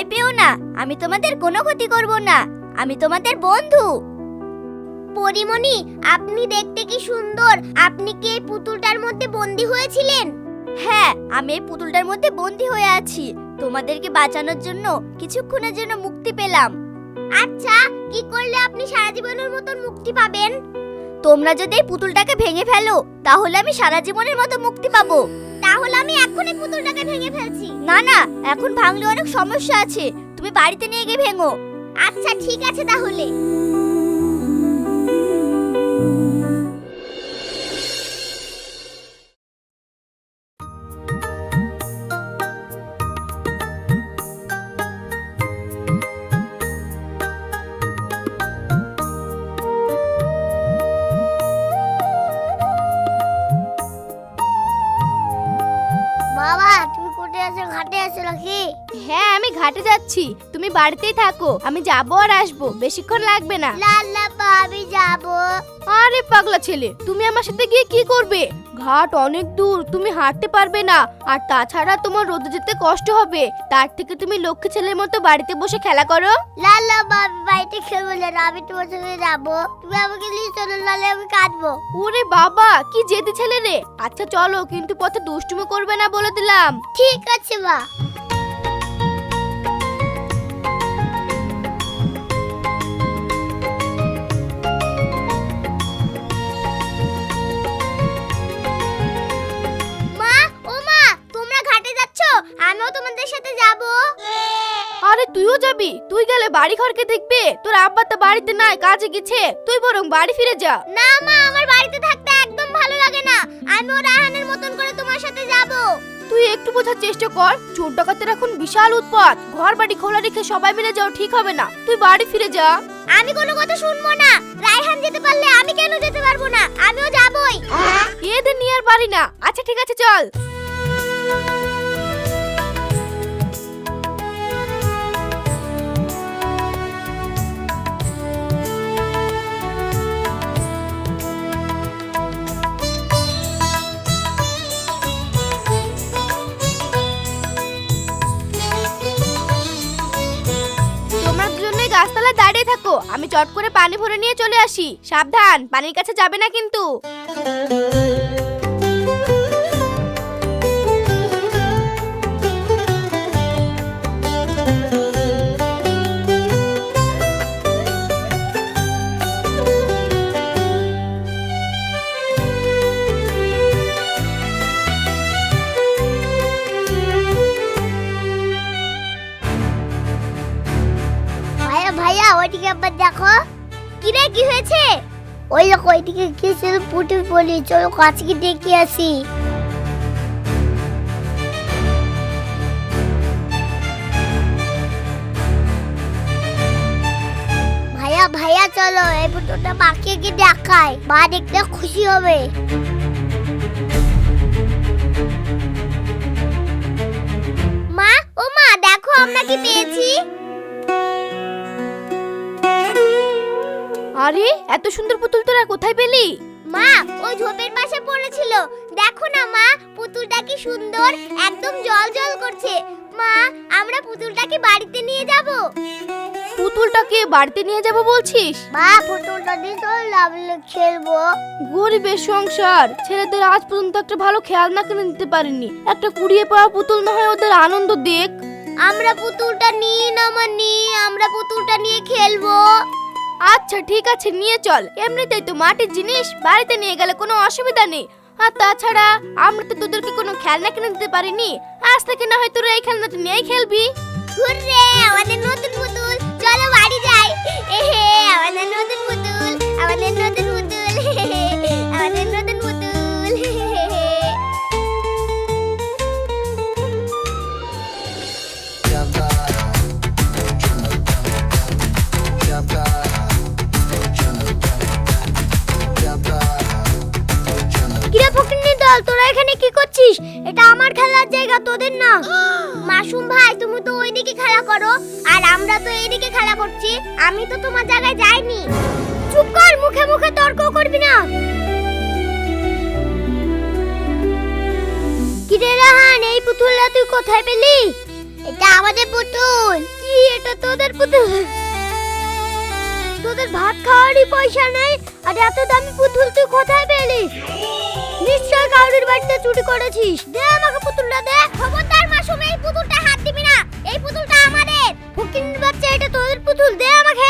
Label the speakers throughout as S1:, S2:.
S1: ভয় পেও না আমি তোমাদের কোনো ক্ষতি করব না আমি তোমাদের বন্ধু।
S2: পরিমণি আপনি দেখতে কি সুন্দর আপনি কি এই পুতুলটার মধ্যে বন্দি হয়েছিলেন?
S1: হ্যাঁ আমি এই পুতুলটার মধ্যে বন্দি হয়ে আছি তোমাদেরকে বাঁচানোর জন্য কিছুক্ষণের জন্য মুক্তি পেলাম।
S2: আচ্ছা কি করলে আপনি সারা জীবনের মতন মুক্তি পাবেন?
S1: তোমরা যদি এই পুতুলটাকে ভেঙে ফেলো তাহলে আমি সারা জীবনের মতো মুক্তি পাবো।
S2: তাহলে আমি এখনই পুতুলটাকে ভেঙে ফেলছি।
S1: না না, এখন ভাঙলে অনেক সমস্যা আছে। তুমি বাড়িতে নিয়ে গিয়ে ভেঙো।
S2: আচ্ছা ঠিক আছে তাহলে।
S3: বাড়িতেই থাকো। আমি যাব আর আসব। বেশিক্ষণ লাগবে না।
S2: আমি যাব।
S3: আরে পাগলা ছেলে তুমি আমার সাথে গিয়ে কি করবে? ঘাট অনেক দূর তুমি হাঁটতে পারবে না। আর তাছাড়া তোমার রোদে যেতে কষ্ট হবে। তার থেকে তুমি লক্ষ্মী ছেলের মতো বাড়িতে বসে খেলা করো।
S2: লাল্লা আমি বাড়িতে খেলব না আমি তোমার সঙ্গে যাব। তুমি আমাকে নিয়ে চলো আমি কাঁদবো।
S3: ওরে বাবা কি জেদি ছেলে রে। আচ্ছা চলো কিন্তু পথে দুষ্টুমি করবে না বলে দিলাম।
S2: ঠিক আছে মা।
S3: বাড়ি দেখবে? তোর আব্বা তো বাড়িতে নাই কাজে গেছে। তুই বরং বাড়ি ফিরে যা।
S2: না মা আমার বাড়িতে থাকতে একদম ভালো লাগে না। আমিও রাহানের মতন করে তোমার সাথে যাব।
S3: তুই একটু বোঝার চেষ্টা কর। চোর ডাকাতের এখন বিশাল উৎপাত। ঘর বাড়ি খোলা রেখে সবাই মিলে যাও ঠিক হবে না। তুই বাড়ি ফিরে যা।
S2: আমি কোনো কথা শুনব না। রায়হান যেতে পারলে আমি কেন যেতে পারব না? আমিও যাবই।
S3: এদের নিয়ে আর পারি না। আচ্ছা ঠিক আছে চল। গাছতলায় দাঁড়িয়ে থাকো। আমি চট করে পানি ভরে নিয়ে চলে আসি। সাবধান, পানির কাছে যাবে না কিন্তু।
S2: পুটুল বলি চলো গিয়ে দেখে আসি। ভাইয়া ভাইয়া, চলো, এই পুতুলটা মাকে গিয়ে দেখায় মা দেখলে খুশি হবে। মা, ও মা, দেখো আমরা কি পেয়েছি।
S3: আরে, এত সুন্দর পুতুল তোরা কোথায় পেলি?
S2: মা ওই ঝোপের পাশে পড়েছিল। দেখো না মা পুতুলটা কি সুন্দর একদম জল জল করছে। মা আমরা পুতুলটাকে বাড়িতে নিয়ে যাব।
S3: পুতুলটাকে বাড়িতে নিয়ে যাব বলছিস?
S2: মা পুতুলটা দিয়ে চল আমরা খেলব।
S3: গরিবের সংসার। ছেলেদের আজ পর্যন্ত একটা ভালো খেলনা কিনে দিতে পারেনি একটা কুড়িয়ে পাওয়া পুতুল না হয় ওদের আনন্দ দেখ।
S2: আমরা পুতুলটা নিয়ে না মা নিয়ে আমরা পুতুলটা নিয়ে খেলব।
S3: আচ্ছা ঠিক আছে, নিয়ে চল। এমনিতেই তো মাটির জিনিস বাড়িতে নিয়ে গেলে কোনো অসুবিধা নেই। আর তাছাড়া আমরা তো তোদেরকে কোনো খেলনা কিনে দিতে পারিনি? আজ থেকে না হয় তোরা এই খেলনাটা নিয়েই খেলবি।
S2: হুররে, আমাদের নতুন পুতুল। চলো বাড়ি যাই। এহে, আমাদের নতুন পুতুল, আমাদের আমি তো তোমার জায়গায় যাইনি। চুপ কর, মুখে মুখে তর্ক করবি না। কিরে রাহান, এই পুতুলটা তুই কোথায় পেলি? এটা আমাদের পুতুল।
S3: কি, এটা তোদের পুতুল? তোদের ভাত খাওয়ারই পয়সা নেই, আর এত দামি পুতুল তুই কোথায় পেলি? নিশ্চয় কাউরির বাড়িতে চুরি করেছিস। দে আমাকে পুতুলটা দে।
S2: খবরদার মাসুম, এই পুতুলটা হাত দিবি না। এই পুতুলটা
S3: ফকিনের বাচ্চা এটা তোদের পুতুল দে আমাকে।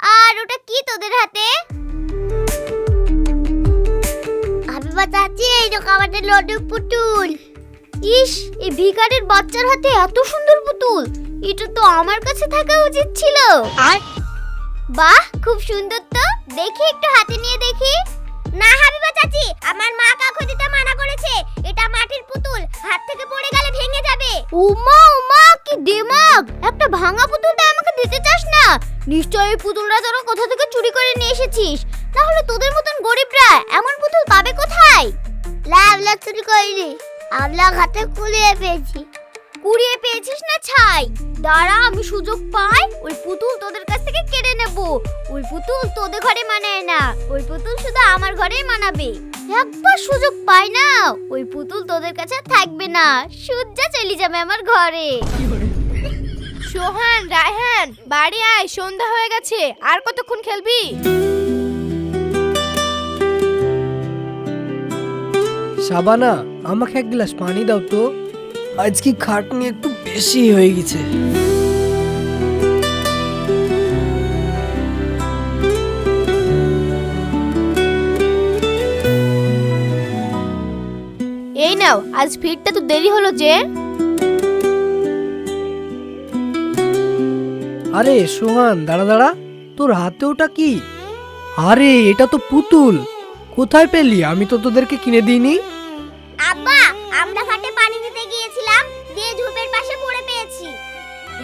S2: আর ওটা কি তোদের হাতে? আমি বাঁচাচ্ছি এই দেখো আমাদের লডু পুতুল।
S3: ইস এই ভিকারের বাচ্চার হাতে এত সুন্দর পুতুল। এটা তো আমার কাছে থাকা উচিত ছিল।
S2: আর? বাহ খুব সুন্দর তো। দেখি একটু হাতে নিয়ে দেখি। না হাবিবা চাচি আমার মা কাকু দিতে মানা করেছে। এটা মাটির পুতুল হাত থেকে পড়ে গেলে ভেঙে যাবে।
S3: উমা উমা কি দিমাগ। একটা ভাঙা পুতুলটা আমাকে দিতে চাস না? নিশ্চয়ই এই পুতুলটা তোরা কোথা থেকে চুরি করে নিয়ে এসেছিস। তাহলে তোদের মতন গরিবরা এমন পুতুল পাবে কোথায়?
S2: লাভলা চুরি করিনি। আমরা হাতে কুলিয়ে পেয়েছি।
S3: কুড়িয়ে পেয়েছিস না ছাই। দাঁড়া আমি সুযোগ পাই। ওই পুতুল তোদের কাছ থেকে কেড়ে নেব। ওই পুতুল তোদের ঘরে মানায় না। ওই পুতুল শুধু আমার ঘরেই মানাবে। একবার সুযোগ পাই না ওই পুতুল তোদের কাছে আর থাকবে না। সূর্যা চলে যাবে আমার ঘরে। সোহান রায়হান বাড়ি আয় সন্ধ্যা হয়ে গেছে। আর কতক্ষণ খেলবি?
S4: সাবানা আমাকে এক গ্লাস পানি দাও তো। আজকে খাটনি একটু বেশি হয়ে গেছে।
S3: নাও আজ ফিরতে তো দেরি হলো যে।
S4: আরে সোহান দাঁড়া দাঁড়া তোর হাতে ওটা কি? আরে এটা তো পুতুল। কোথায় পেলি? আমি তো তোদেরকে কিনে দিইনি।
S2: আব্বা আমরা ঘাটে পানি দিতে গিয়েছিলাম দিয়ে ঝোপের পাশে পড়ে পেয়েছি।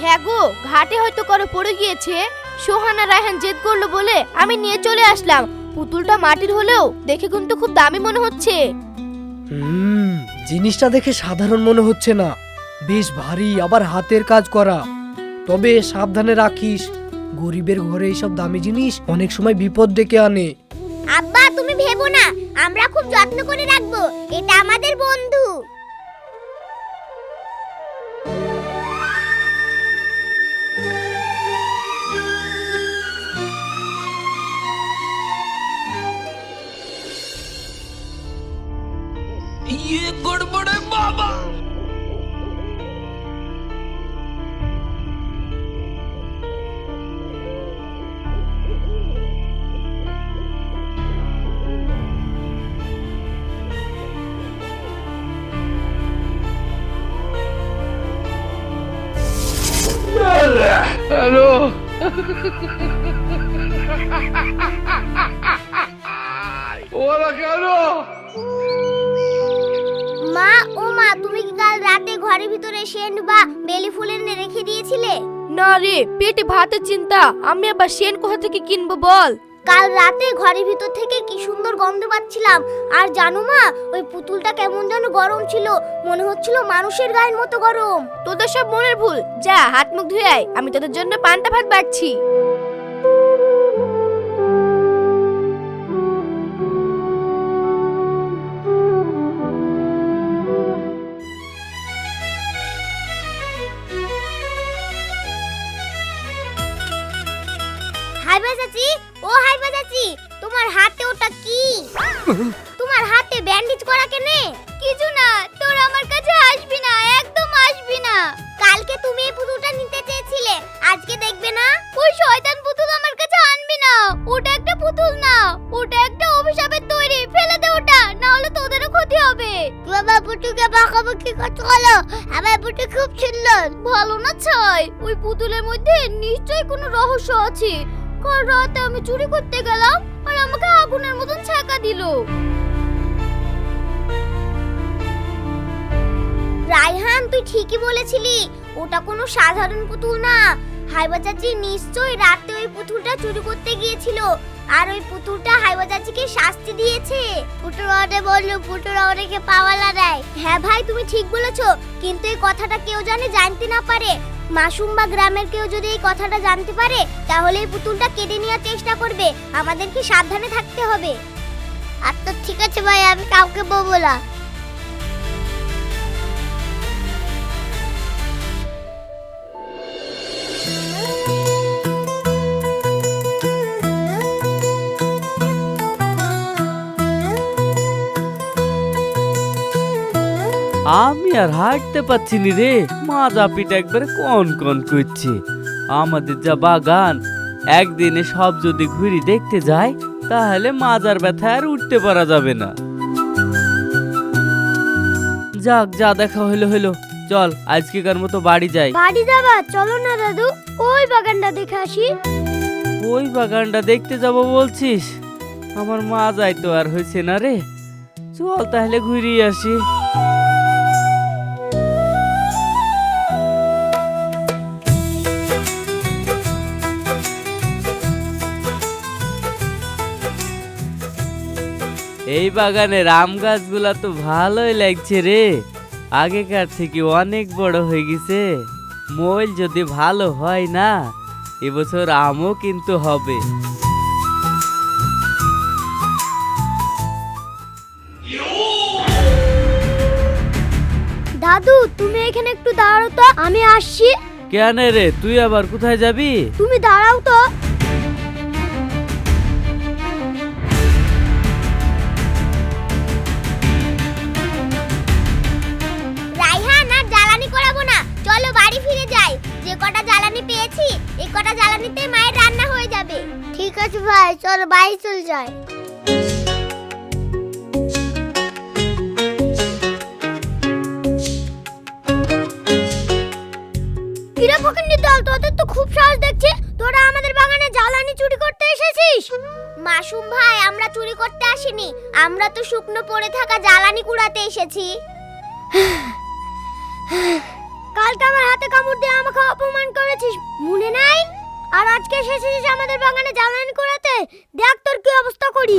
S3: হ্যাঁ গো ঘাটে হয়তো করে পড়ে গিয়েছে। সোহানা রায়হান জেদ করল বলে আমি নিয়ে চলে আসলাম। পুতুলটা মাটির হলেও দেখে কিন্তু খুব দামি মনে হচ্ছে।
S4: হুম, জিনিসটা দেখে সাধারণ মনে হচ্ছে না। বেশ ভারী, আবার হাতের কাজ করা। তবে সাবধানে রাখিস, গরিবের ঘরে এইসব দামি জিনিস অনেক সময় বিপদ ডেকে আনে।
S2: আব্বা, তুমি ভেবো না, আমরা খুব যত্ন করে রাখব, এটা আমাদের বন্ধু। মা ঘরের ভিতরে সেন্ট বা বেলি ফুল এনে রেখে দিয়েছিলে?
S3: না রে পেটে ভাতের চিন্তা। আমি আবার সেন কোথা থেকে কিনবো বল?
S2: কাল রাতে ঘরের ভিতর থেকে কি সুন্দর গন্ধ পাচ্ছিলাম। আর জানো মা ওই পুতুলটা কেমন যেন গরম ছিল। মনে হচ্ছিল মানুষের গায়ের মতো গরম।
S3: তোদের সব মনের ভুল। যা হাত মুখ ধুয়ে আয়। আমি তোদের জন্য পান্তা ভাত বাড়ছি
S2: হাইবা চাচি ও হাইবা চাচি তোমার হাতে ওটা কি? তোমার হাতে ব্যান্ডেজ করা কেনে?
S3: কিছু না তোর আমার কাছে আসবি না একদম আসবি না।
S2: কালকে তুমি এই পুতুলটা নিতে চেয়েছিলে আজকে দেখবে না?
S3: ওই শয়তান পুতুল আমার কাছে আনবি না। ওটা একটা পুতুল না ওটা একটা অভিশাপের তৈরি। ফেলে দে ওটা না হলে তোদেরও ক্ষতি হবে।
S2: বাবা পুতুকে বকাবকি করতে হলো আমার পুটু খুব সুন্দর।
S3: ভালো না ছাই ওই পুতুলের মধ্যে নিশ্চয়ই কোনো রহস্য আছে। কাল রাতে আমি চুরি করতে গেলাম আর আমাকে আগুনের মতন ছ্যাঁকা দিল।
S2: রাইহান তুই ঠিকই বলেছিলি ওটা কোনো সাধারণ পুতুল না। হাইবা চাচি নিশ্চয়ই রাতে ওই পুতুলটা চুরি করতে গিয়েছিল আর ওই পুতুলটা হাইবা চাচিকে শাস্তি দিয়েছে। পুতুল অর্ডে বলল পুতুল অর্ডেকে পাওয়ালা দেয়। হ্যাঁ ভাই তুমি ঠিক বলেছ কিন্তু এই কথাটা কেউ জানে জানতে না পারে। মাসুম বা গ্রামের কেউ যদি এই কথাটা জানতে পারে, তাহলে এই পুতুলটা কেড়ে নেওয়ার চেষ্টা করবে। আমাদেরকে সাবধানে থাকতে হবে। আর তো ঠিক আছে ভাই, আমি কাউকে বলব না।
S5: আমি আর হাঁটতে পারছি নি রে। মাজা পিঠ একবারে কন কন করছে। আমাদের যা বাগান একদিনে সব যদি ঘুরি দেখতে যাই তাহলে মাজার ব্যথা আর উঠতে পারা যাবে না। যাক যা দেখা হলো হলো। চল আজকেকার মতো বাড়ি যাই।
S2: বাড়ি যাবা? চলো না দাদু। ওই বাগানটা দেখে আসি।
S5: ওই বাগানটা দেখতে যাব বলছিস? আমার মা যাই তো আর হয়েছে না রে। চল তাহলে ঘুরিয়ে আসি। এই বাগানের আম গাছগুলা তো ভালোই লাগছে রে। আগেকার থেকে অনেক বড় হয়ে গেছে। মইল যদি ভালো হয় না এবছর আমও কিন্তু হবে।
S2: দাদু তুমি এখানে একটু দাঁড়াও তো আমি আসছি।
S5: কেন রে তুই আবার কোথায় যাবি?
S2: তুমি দাঁড়াও তো। পেয়েছি এই কটা জ্বালানিতে মায়ের রান্না হয়ে যাবে। ঠিক আছে ভাই, চল বাড়ি চল যাই। কিরে দল, তোদের তো খুব সাহস দেখছে। তোরা আমাদের বাগানে জ্বালানি চুরি করতে এসেছিস? মাসুম ভাই, আমরা চুরি করতে আসিনি। আমরা তো শুকনো পড়ে থাকা জ্বালানি কুড়াতে এসেছি। কালকে আমার হাতে কামড় দিয়ে আমাকে অপমান করেছিস, মনে নাই? আর আজকে এসেছিস আমাদের বাগানে জ্বালানি করাতে? দেখ তোর কি অবস্থা করি।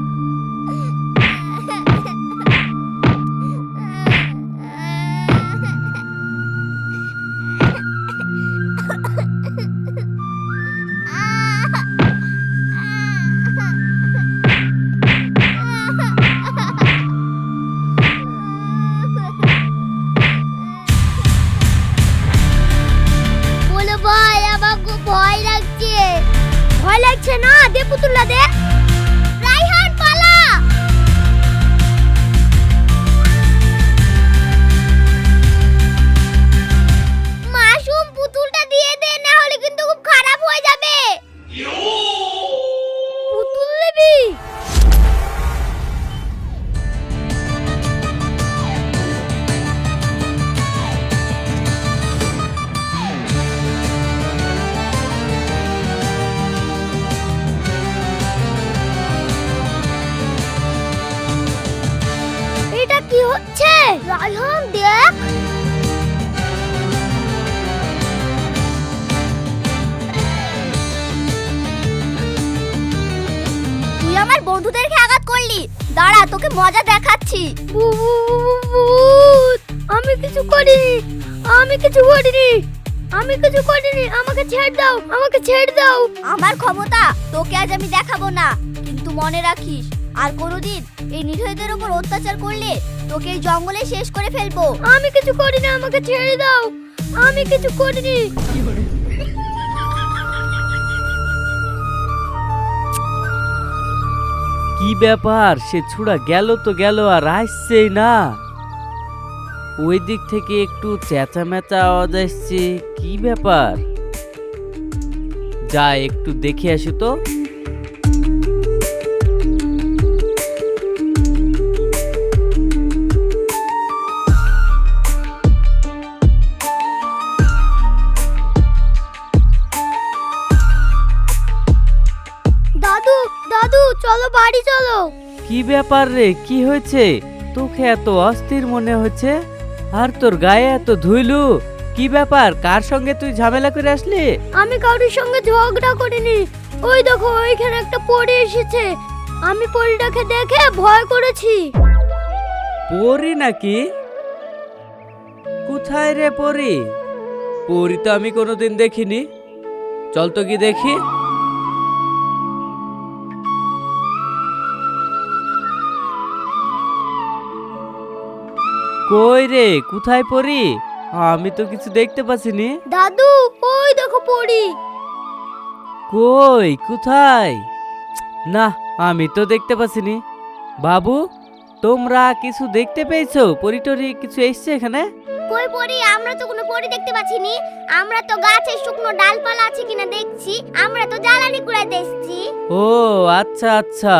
S2: বলো
S1: বন্ধুদেরকে আঘাত করলি। দাঁড়া তোকে মজা দেখাচ্ছি!
S2: আমি কিছু করিনি আমি কিছু করিনি আমি কিছু করিনি আমাকে ছেড়ে দাও আমাকে ছেড়ে দাও।
S1: আমার ক্ষমতা তোকে আজ আমি দেখাবো না। কিন্তু মনে রাখিস আর কোনোদিন এই নির্দয়ীদের উপর অত্যাচার করলে তোকে এই জঙ্গলে শেষ করে ফেলব।
S2: আমি কিছু করিনি আমাকে ছেড়ে দাও আমি কিছু করিনি।
S5: ব্যাপার? সে ছুড়া গেল তো গেল আর আসছেই না। ওই দিক থেকে একটু চেঁচামেচা আওয়াজ আসছে। কি ব্যাপার? যা একটু দেখে আসি তো।
S2: দাদু দাদু চলো বাড়ি চলো।
S5: কি ব্যাপার রে কি হয়েছে? তোকে এত অস্থির মনে হচ্ছে? আর তোর গায়ে এত ধুইলু? কি ব্যাপার কার সঙ্গে তুই ঝামেলা করে আসলি?
S2: আমি কারোর সঙ্গে ঝগড়া করিনি। ওই দেখো ওইখানে একটা পড়ে এসেছে। আমি পরিটাকে দেখে ভয় করেছি।
S5: পরি নাকি? কোথায় রে পরি? পরি তো আমি কোনোদিন দেখিনি। চল তো কি দেখি। কই রে কোথায় পরি আমি তো কিছু দেখতে পাচ্ছিনি।
S2: দাদু ওই দেখো পড়ি।
S5: কই কোথায়? না আমি তো দেখতে পাচ্ছিনি। বাবু তোমরা কিছু দেখতে পেয়েছ? পরিটরি কিছু এসছে এখানে?
S2: কই পড়ি? আমরা তো কোনো পড়ি দেখতে পাচ্ছিনি। আমরা তো গাছে শুকনো ডালপালা আছে কিনা দেখছি। আমরা তো জ্বালানি কুড়াই দেখছি
S5: ও আচ্ছা আচ্ছা।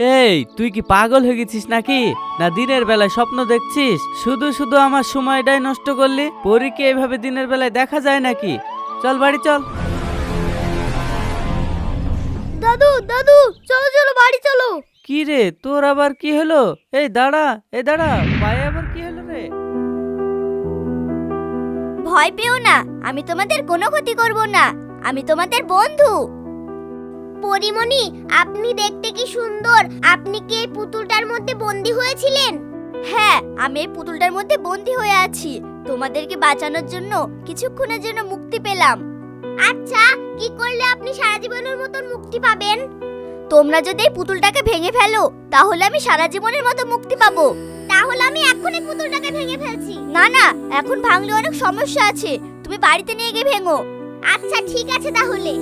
S5: এই তুই কি পাগল হয়ে গেছিস নাকি? না দিনের বেলায় স্বপ্ন দেখছিস? শুধু শুধু আমার সময়টাই নষ্ট করলি? পরীকে এভাবে দিনের বেলায় দেখা যায় নাকি? চল বাড়ি চল।
S2: দাদু দাদু চলো চলো বাড়ি চলো।
S5: কি রে তোর আবার কি হলো? এই দাঁড়া এই দাঁড়া পায়ে আবার কি হলো রে?
S1: ভয় পেও না আমি তোমাদের কোনো ক্ষতি করব না। আমি তোমাদের বন্ধু।
S2: পরিমণি আপনি দেখতে কি সুন্দর? আপনি কি এই পুতুলটার মধ্যে বন্দি হয়েছিলেন?
S1: হ্যাঁ আমি এই পুতুলটার মধ্যে বন্দি হয়ে আছি। তোমাদেরকে বাঁচানোর জন্য কিছুক্ষণের জন্য মুক্তি পেলাম।
S2: আচ্ছা কি করলে আপনি সারা জীবনের মতন মুক্তি পাবেন?
S1: তোমরা যদি এই পুতুলটাকে ভেঙে ফেলো তাহলে আমি সারা জীবনের মতো মুক্তি পাবো।
S2: তাহলে আমি এখনই পুতুলটাকে ভেঙে ফেলছি।
S1: না না এখন ভাঙলে অনেক সমস্যা আছে। তুমি বাড়িতে নিয়ে গিয়ে ভেঙো।
S2: আচ্ছা ঠিক আছে তাহলে।